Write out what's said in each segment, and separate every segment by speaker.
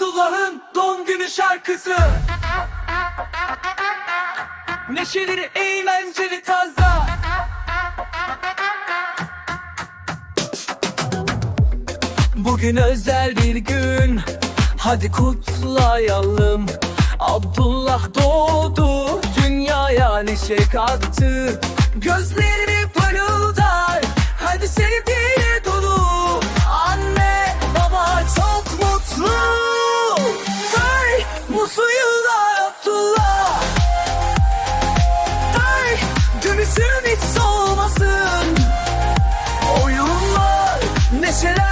Speaker 1: Abdullah'ın doğum günü şarkısı. Neşeli, eğlenceli tarzda Bugün özel bir gün. Hadi kutlayalım. Abdullah doğdu Dünyaya neşe kattı. Gözleri specialize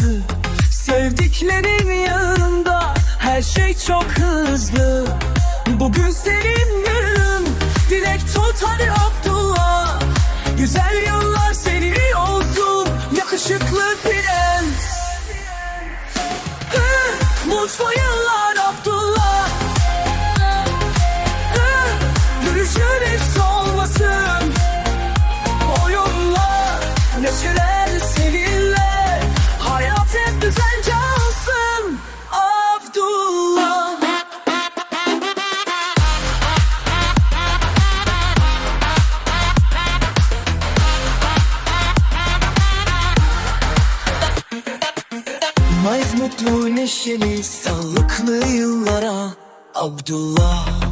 Speaker 1: hazır Sevdiklerin yanında her şey çok hızlı. Bugün senin günün, dilek tut hadi Abdullah. Güzel yıllar senin olsun, yakışıklı prens. Mutlu yıllar mutlu neşeli sağlıklı yıllara Abdullah